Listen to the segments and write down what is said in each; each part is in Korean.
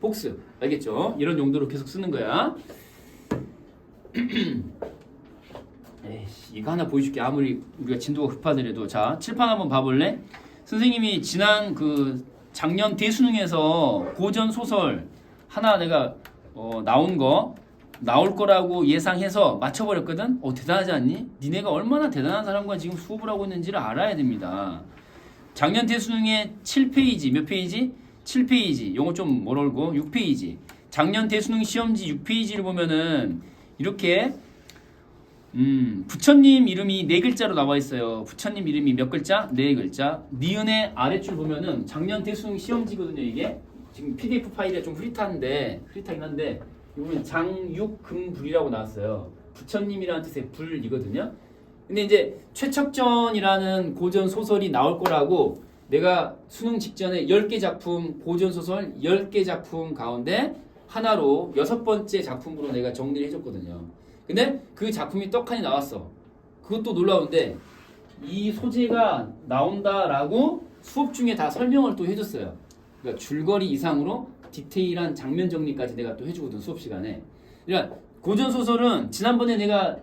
복습. 알겠죠? 이런 용도로 계속 쓰는 거야. 에이씨, 이거 하나 보여줄게. 아무리 우리가 진도가 급하더라도. 자, 칠판 한번 봐볼래? 선생님이 지난 그 작년 대수능에서 고전 소설 하나 내가 어, 나온 거 나올 거라고 예상해서 맞춰버렸거든. 어 대단하지 않니? 니네가 얼마나 대단한 사람과 지금 수업을 하고 있는지를 알아야 됩니다. 작년 대수능의 7페이지 몇 페이지? 7페이지. 요거 좀 멀었고 6페이지. 작년 대수능 시험지 6페이지를 보면은 이렇게 음, 부처님 이름이 네 글자로 나와 있어요. 부처님 이름이 몇 글자? 네 글자. 니은의 아래줄 보면은 작년 대수능 시험지거든요, 이게. 지금 PDF 파일이 좀 흐릿한데, 흐릿하긴 한데, 이거는 장육금불이라고 나왔어요. 부처님이라는 뜻의 불이거든요. 근데 이제 최척전이라는 고전 소설이 나올 거라고 내가 수능 직전에 10개 작품, 고전 소설 10개 작품 가운데 하나로 여섯 번째 작품으로 내가 정리를 해줬거든요. 근데 그 작품이 떡하니 나왔어. 그것도 놀라운데 이 소재가 나온다라고 수업 중에 다 설명을 또 해줬어요. 그러니까 줄거리 이상으로 디테일한 장면 정리까지 내가 또 해주거든 수업 시간에. 그러니까 고전 소설은 지난번에 내가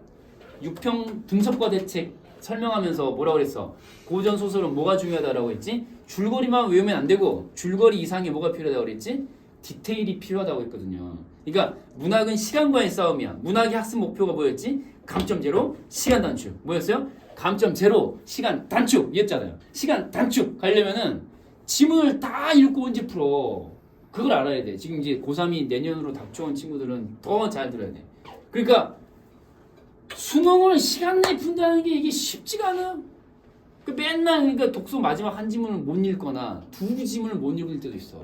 육평 분석과 대책 설명하면서 뭐라 그랬어? 고전 소설은 뭐가 중요하다라고 했지? 줄거리만 외우면 안 되고 줄거리 이상의 뭐가 필요하다고 그랬지? 디테일이 필요하다고 했거든요. 그러니까 문학은 시간과의 싸움이야. 문학의 학습 목표가 뭐였지? 감점 제로, 시간 단축. 뭐였어요? 감점 제로, 시간 단축. 이었잖아요. 시간 단축 가려면은 지문을 다 읽고 언제 풀어. 그걸 알아야 돼. 지금 이제 고3이 내년으로 닥쳐온 친구들은 더 잘 들어야 돼. 그러니까 수능을 시간 내에 푼다는 게 이게 쉽지가 않아. 그 맨날 그러니까 독서 마지막 한 지문을 못 읽거나 두 지문을 못 읽을 때도 있어.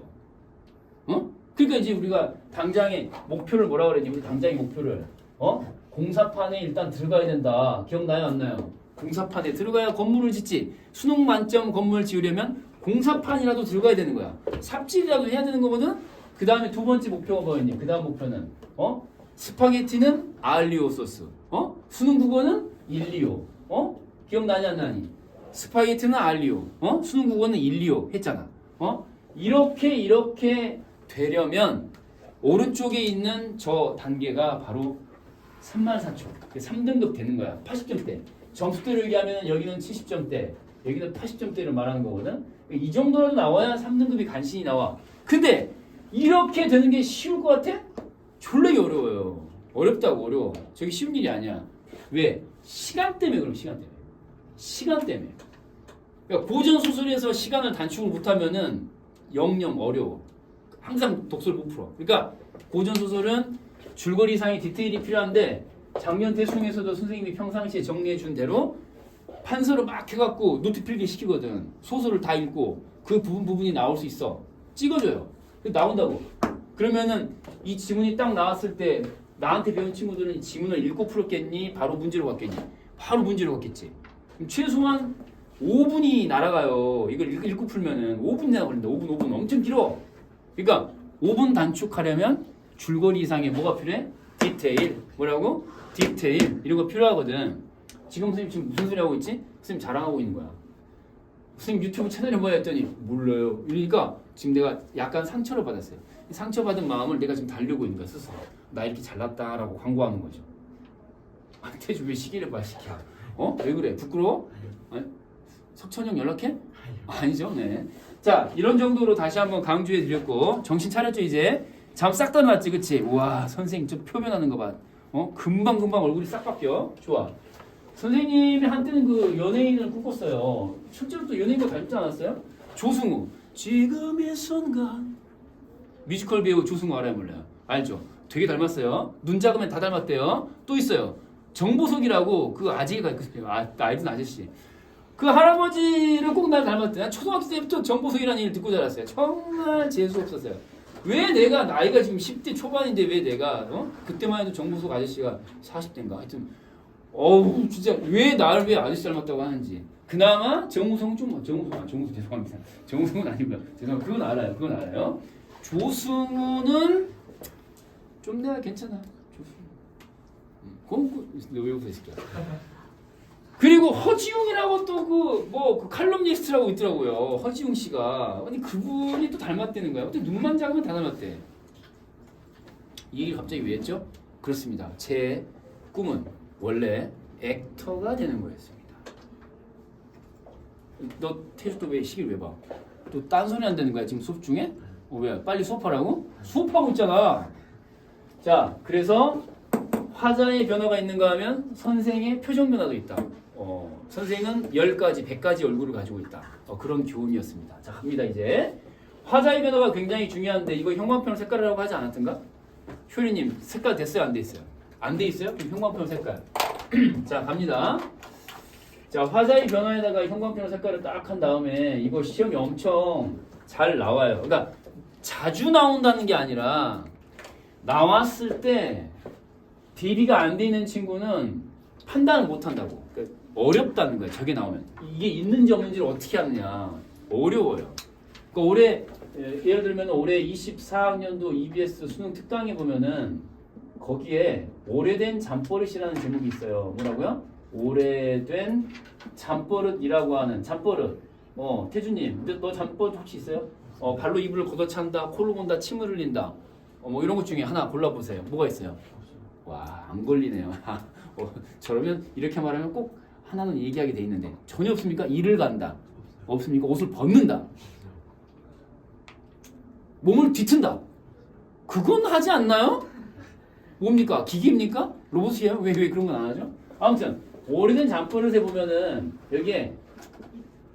어? 그러니까 이제 우리가 당장의 목표를 뭐라 그랬지? 우리 당장의 목표를 어? 공사판에 일단 들어가야 된다. 기억나요, 안 나요? 공사판에 들어가야 건물을 짓지. 수능 만점 건물 지으려면 공사판이라도 들어가야 되는 거야. 삽질이라도 해야 되는 거거든. 그 다음에 두 번째 목표가 뭐였니? 그 다음 목표는 어? 스파게티는 알리오 소스. 어? 수능 국어는 일리오. 어? 기억나냐 안 나니? 스파게티는 알리오. 어? 수능 국어는 일리오 했잖아. 어? 이렇게 이렇게 되려면 오른쪽에 있는 저 단계가 바로 34초. 3등급 되는 거야. 80점대. 점수대로 얘기하면 여기는 70점대, 여기는 80점대를 말하는 거거든. 이 정도라도 나와야 3등급이 간신히 나와. 근데 이렇게 되는 게 쉬울 것 같아? 졸라게 어려워요. 어렵다고 어려워. 저게 쉬운 일이 아니야. 왜? 시간 때문에 그럼 시간 때문에. 시간 때문에. 그러니까 고전 소설에서 시간을 단축을 못하면은 영영 어려워. 항상 독서를 못 풀어. 그러니까 고전 소설은 줄거리 상의 디테일이 필요한데 작년 대수능에서도 선생님이 평상시에 정리해 준 대로 판서를 막 해갖고 노트 필기 시키거든. 소설을 다 읽고 그 부분 부분이 나올 수 있어. 찍어줘요. 그 나온다고. 그러면은 이 지문이 딱 나왔을 때 나한테 배운 친구들은 이 지문을 읽고 풀었겠니? 바로 문제로 갔겠니? 바로 문제로 갔겠지. 그럼 최소한 5분이 날아가요. 이걸 읽- 읽고 풀면은 5분이나 걸린다. 5분, 5분 엄청 길어. 그러니까 5분 단축하려면 줄거리 이상의 뭐가 필요해? 디테일. 뭐라고? 디테일. 이런 거 필요하거든. 지금 선생님 지금 무슨 소리 하고 있지? 선생님 자랑하고 있는 거야. 선생님 유튜브 채널이 뭐야 했더니 몰라요. 이러니까 지금 내가 약간 상처를 받았어요. 이 상처받은 마음을 내가 지금 달려고 있는 거야 스스로. 나 이렇게 잘났다라고 광고하는 거죠. 아, 태주 왜 시기를 봐 시키야? 어? 왜 그래? 부끄러워? 아니, 석천형 연락해? 아니죠, 네. 자, 이런 정도로 다시 한번 강조해 드렸고 정신 차렸죠 이제? 잠 싹다 났지, 그치? 우와, 선생님 좀 표변하는 거 봐. 어? 금방 금방 얼굴이 싹 바뀌어. 좋아. 선생님이 한때는 그 연예인을 꿈꿨어요. 실제로 또 연예인과 닮지 않았어요? 조승우. 지금의 순간. 뮤지컬 배우 조승우 알아요, 몰라요? 알죠? 되게 닮았어요. 눈 작으면 다 닮았대요. 또 있어요. 정보석이라고 그 아재가 있거든요. 아, 알던 아저씨. 그 할아버지를 꼭 날 닮았대. 난 초등학교 때부터 정보석이라는 얘기를 듣고 자랐어요. 정말 재수 없었어요. 왜 내가 나이가 지금 10대 초반인데 왜 내가 어? 그때만 해도 정보석 아저씨가 40대인가 하여튼 어우 진짜 왜 나를 왜 아저씨 닮았다고 하는지. 그나마 정우성은 좀 정우성 아 정우성 죄송합니다. 정우성은 아니고요. 죄송합니다. 그건 알아요 그건 알아요. 조승우는 좀 내가 괜찮아 조승우. 음, 그건 왜 웃어 이 새끼야. 그리고 허지웅이라고 또 그뭐그 칼럼니스트라고 있더라고요 허지웅 씨가. 아니 그분이 또 닮았다는 거야. 근데 눈만 작으면 다 닮았대. 이 얘기를 갑자기 왜 했죠? 그렇습니다. 제 꿈은 원래 액터가 되는 거였습니다. 너 태주 또왜 시길 왜 봐? 또 딴소리 안 되는 거야 지금 수업 중에? 어, 왜? 빨리 수업하라고? 수업하고 있잖아. 자, 그래서 화자의 변화가 있는가 하면 선생의 표정 변화도 있다. 어, 선생은 10가지, 100가지 얼굴을 가지고 있다. 어, 그런 교훈이었습니다. 자, 갑니다 이제. 화자의 변화가 굉장히 중요한데 이거 형광펜 색깔이라고 하지 않았던가? 효리님 색깔 됐어요? 안돼 있어요? 안 돼 있어요? 그럼 형광펜 색깔. 자, 갑니다. 자, 화자의 변화에다가 형광펜 색깔을 딱 한 다음에 이거 시험이 엄청 잘 나와요. 그러니까 자주 나온다는 게 아니라 나왔을 때 대비가 안 돼 있는 친구는 판단을 못 한다고. 그러니까 어렵다는 거예요. 저게 나오면. 이게 있는지 없는지를 어떻게 하느냐. 어려워요. 그러니까 올해 예, 예를 들면 올해 24학년도 EBS 수능 특강에 보면은 거기에 오래된 잠버릇이라는 제목이 있어요. 뭐라고요? 오래된 잠버릇이라고 하는 잠버릇. 어, 근데 너 잠버릇 혹시 있어요? 어, 발로 이불을 걷어찬다, 코를 곤다, 침을 흘린다. 어, 뭐 이런 것 중에 하나 골라보세요. 뭐가 있어요? 와, 안 걸리네요. 어, 저러면 이렇게 말하면 꼭 하나는 얘기하게 돼 있는데 전혀 없습니까? 일을 간다. 없습니까? 옷을 벗는다. 몸을 뒤튼다. 그건 하지 않나요? 뭡니까? 기계입니까? 로봇이에요? 왜, 왜 그런 건 안 하죠? 아무튼 오래된 잠버릇에 보면은 여기에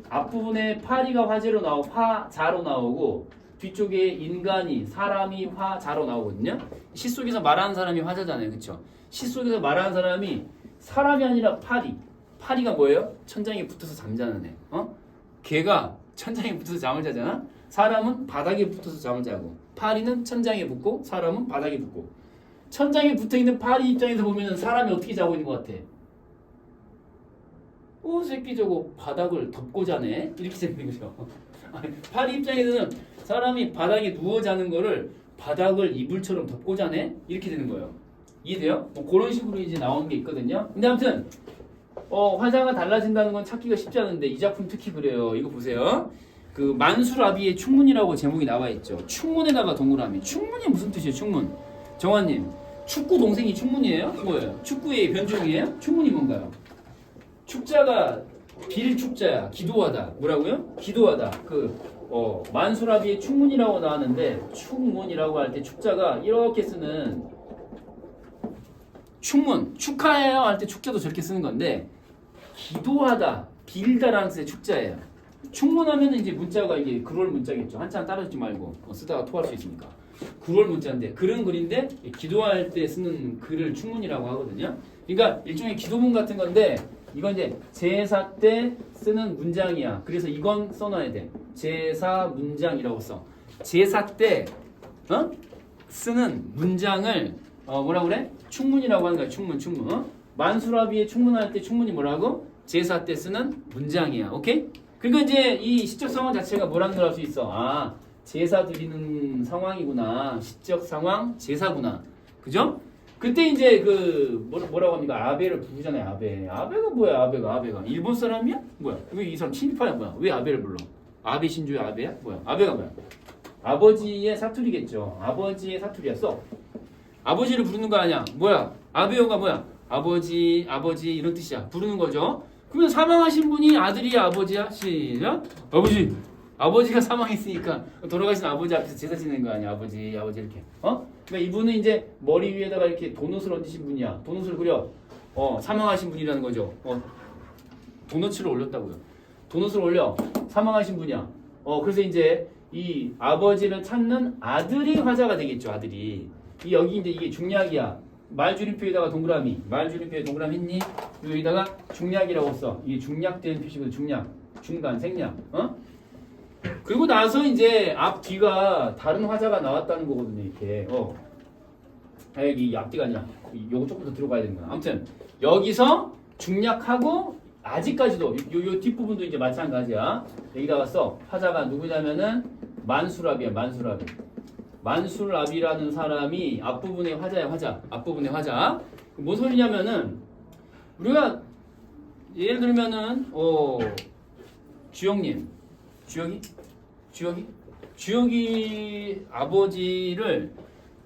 앞부분에 파리가 화재로 나오고 화자로 나오고 뒤쪽에 인간이 사람이 화자로 나오거든요. 시 속에서 말하는 사람이 화자잖아요. 그렇죠? 시 속에서 말하는 사람이 사람이 아니라 파리. 파리가 뭐예요? 천장에 붙어서 잠자는 애. 어? 개가 천장에 붙어서 잠을 자잖아. 사람은 바닥에 붙어서 잠을 자고 파리는 천장에 붙고 사람은 바닥에 붙고 천장에 붙어 있는 파리 입장에서 보면은 사람이 어떻게 자고 있는 것 같아? 오 새끼 저거 바닥을 덮고 자네 이렇게 생긴 거죠. 파리 입장에서는 사람이 바닥에 누워 자는 거를 바닥을 이불처럼 덮고 자네 이렇게 되는 거예요. 이해돼요? 뭐 그런 식으로 이제 나오는 게 있거든요. 근데 아무튼 어, 화자가 달라진다는 건 찾기가 쉽지 않은데 이 작품 특히 그래요. 이거 보세요. 그 만수라비의 충문이라고 제목이 나와 있죠. 충문에다가 동그라미. 충문이 무슨 뜻이에요? 충문. 정환님, 축구 동생이 충문이에요? 뭐예요? 축구의 변종이에요? 충문이 뭔가요? 축자가 빌축자야. 기도하다. 뭐라고요? 기도하다. 그 어, 만수라비의 충문이라고 나왔는데 충문이라고 할 때 축자가 이렇게 쓰는 충문 축하해요 할 때 축자도 저렇게 쓰는 건데 기도하다 빌다라는 뜻의 축자예요. 충문하면 이제 문자가 이게 그럴 문자겠죠. 한참 따라주지 말고 어, 쓰다가 토할 수 있으니까. 그럴 문자인데 그런 글인데 기도할 때 쓰는 글을 충문이라고 하거든요. 그러니까 일종의 기도문 같은 건데 이건 이제 제사 때 쓰는 문장이야. 그래서 이건 써놔야 돼. 제사 문장이라고 써. 제사 때 어? 쓰는 문장을 어, 뭐라 그래? 충문이라고 하는 거야. 충문, 충문. 어? 만수라비에 충문할 때 충문이 뭐라고? 제사 때 쓰는 문장이야. 오케이? 그러니까 이제 이 시적 상황 자체가 뭐라는 걸 알 수 있어. 아, 제사 드리는 상황이구나. 시적 상황 제사구나. 그죠? 그때 이제 그 뭐라, 뭐라 고 합니까? 아베를 부르잖아요. 아베. 아베가 뭐야? 아베가 아베가 일본 사람이야? 뭐야? 왜 이 사람 친일파야 뭐야? 왜 아베를 불러? 아베 신조의 아베야? 뭐야? 아베가 뭐야? 아버지의 사투리겠죠. 아버지의 사투리였어. 아버지를 부르는 거 아니야? 뭐야? 아베요가 뭐야? 아버지, 아버지 이런 뜻이야. 부르는 거죠. 그러면 사망하신 분이 아들이야, 아버지야? 시작. 아버지. 아버지가 사망했으니까 돌아가신 아버지 앞에서 제사 지내는 거 아니야? 아버지, 아버지 이렇게. 어? 그러니까 이분은 이제 머리 위에다가 이렇게 도넛을 얹으신 분이야. 도넛을 그려. 어, 사망하신 분이라는 거죠. 어, 도넛을 올렸다고요. 도넛을 올려. 사망하신 분이야. 어, 그래서 이제 이 아버지를 찾는 아들이 화자가 되겠죠. 아들이. 이 여기 이제 이게 중략이야. 말줄임표에다가 동그라미. 말줄임표에 동그라미 했니? 여기다가 중략이라고 써. 이게 중략된 표시거든. 중략. 중간 생략. 어? 그리고 나서 이제 앞 뒤가 다른 화자가 나왔다는 거거든요. 이렇게. 어. 아, 여기 이 앞뒤가 아니라 이- 요거 조금 더 들어가야 되는 거야. 아무튼 여기서 중략하고 아직까지도 요, 요 뒷부분도 이제 마찬가지야. 여기다가 써. 화자가 누구냐면은 만수랍이야. 만수랍. 만술랍이라는 사람이 앞부분의 화자야 화자 앞부분의 화자 뭔 소리냐면은 우리가 예를 들면은 어 주영님 주영이 주영이 주영이 아버지를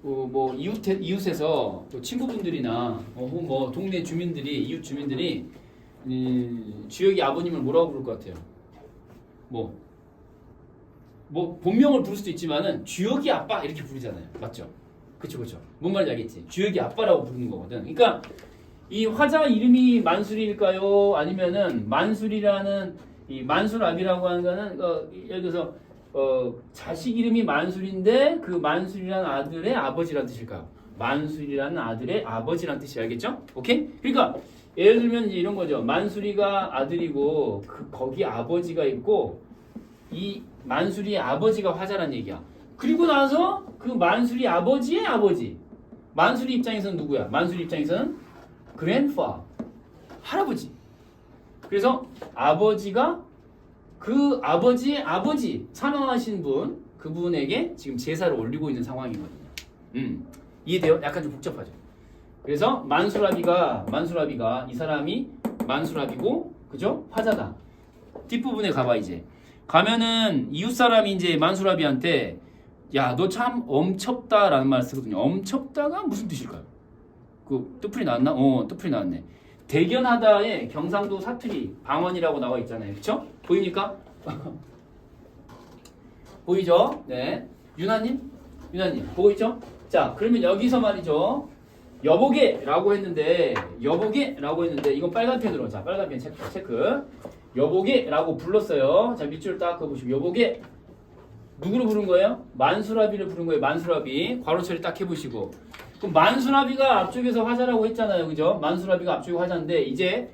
어, 뭐 이웃 이웃에서 또 친구분들이나 어, 뭐 동네 주민들이 이웃 주민들이 음, 주혁이 아버님을 뭐라고 부를 것 같아요? 뭐, 뭐 본명을 부를 수도 있지만은 주혁이 아빠 이렇게 부르잖아요. 맞죠? 그쵸 그쵸. 뭔 말인지 알겠지? 주혁이 아빠라고 부르는 거거든. 그러니까 이 화자 이름이 만술일까요? 아니면은 만술이라는 이 만술압이라고 하는 거는 어, 예를 들어서 어, 자식 이름이 만술인데 그 만술이라는 아들의 아버지란 뜻일까요? 만술이라는 아들의 아버지란 뜻이 알겠죠? 오케이? 그러니까 예를 들면 이제 이런 거죠. 만술이가 아들이고 그 거기 아버지가 있고 이 만술이의 아버지가 화자란 얘기야. 그리고 나서 그 만술이 아버지의 아버지. 만술이 입장에서는 누구야? 만술이 입장에서는 grandpa 할아버지. 그래서 아버지가 그 아버지의 아버지 사망하신 분 그분에게 지금 제사를 올리고 있는 상황이거든요. 음 이해돼요? 약간 좀 복잡하죠. 그래서 만수라비가 만수라비가 이 사람이 만수라비고 그죠? 화자다. 뒷부분에 가봐 이제 가면은 이웃 사람이 이제 만수라비한테 야 너 참 엄첩다라는 말 쓰거든요. 엄첩다가 무슨 뜻일까요? 그 뜻풀이 나왔나? 어 뜻풀이 나왔네. 대견하다의 경상도 사투리 방언이라고 나와 있잖아요. 그쵸? 보입니까? 보이죠? 네. 유나님? 유나님, 보고 있죠? 자, 그러면 여기서 말이죠. 여보게 라고 했는데, 여보게 라고 했는데, 이건 빨간 펜으로, 자, 빨간 펜 체크, 체크. 여보게 라고 불렀어요. 자, 밑줄 딱 그어보시고, 여보게. 누구를 부른 거예요? 만수라비를 부른 거예요. 만수라비. 괄호 처리 딱 해보시고. 그럼 만수라비가 앞쪽에서 화자라고 했잖아요. 그죠? 만수라비가 앞쪽에 화자인데, 이제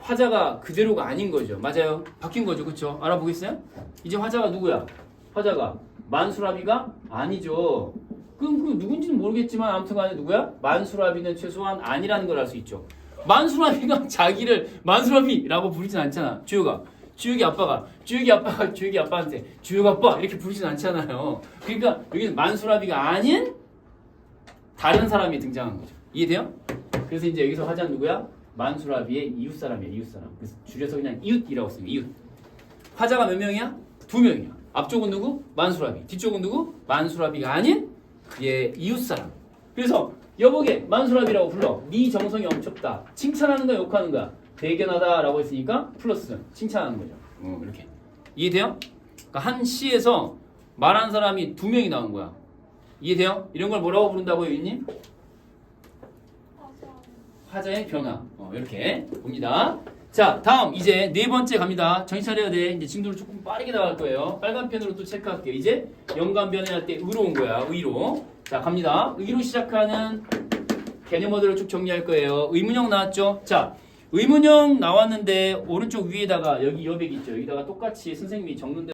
화자가 그대로가 아닌 거죠. 맞아요. 바뀐 거죠. 그쵸? 알아보겠어요? 이제 화자가 누구야? 화자가 만수라비가 아니죠. 그럼 그 누군지는 모르겠지만 아무튼 간에 누구야? 만수라비는 최소한 아니라는 걸 알 수 있죠. 만수라비가 자기를 만수라비라고 부르진 않잖아. 주혁아. 주혁이 아빠가 주혁이 아빠가 주혁이 아빠한테 주혁 아빠 이렇게 부르진 않잖아요. 그러니까 여기는 만수라비가 아닌 다른 사람이 등장한 거죠. 이해돼요? 그래서 이제 여기서 화자는 누구야? 만수라비의 이웃 사람이야. 이웃 사람. 그래서 줄여서 그냥 이웃이라고 써요. 이웃. 화자가 몇 명이야? 두 명이야. 앞쪽은 누구? 만수라비. 뒤쪽은 누구? 만수라비가 아닌 그의 이웃 사람. 그래서 여보게 만수라비라고 불러. 네 정성이 엄청다. 칭찬하는 거야, 욕하는 거야. 대견하다라고 했으니까 플러스 칭찬하는 거죠. 어, 이렇게 이해돼요? 그러니까 한 시에서 말한 사람이 두 명이 나온 거야. 이해돼요? 이런 걸 뭐라고 부른다고요, 유님? 화자의 변화. 어, 이렇게 봅니다. 자, 다음 이제 네 번째 갑니다. 정신 차려야 돼. 이제 진도를 조금 빠르게 나갈 거예요. 빨간 펜으로 또 체크할게요. 이제 연관 변해할 때 의로 온 거야. 의로. 자, 갑니다. 의로 시작하는 개념어들을 쭉 정리할 거예요. 의문형 나왔죠? 자, 의문형 나왔는데 오른쪽 위에다가 여기 여백 있죠? 여기다가 똑같이 선생님이 적는 대로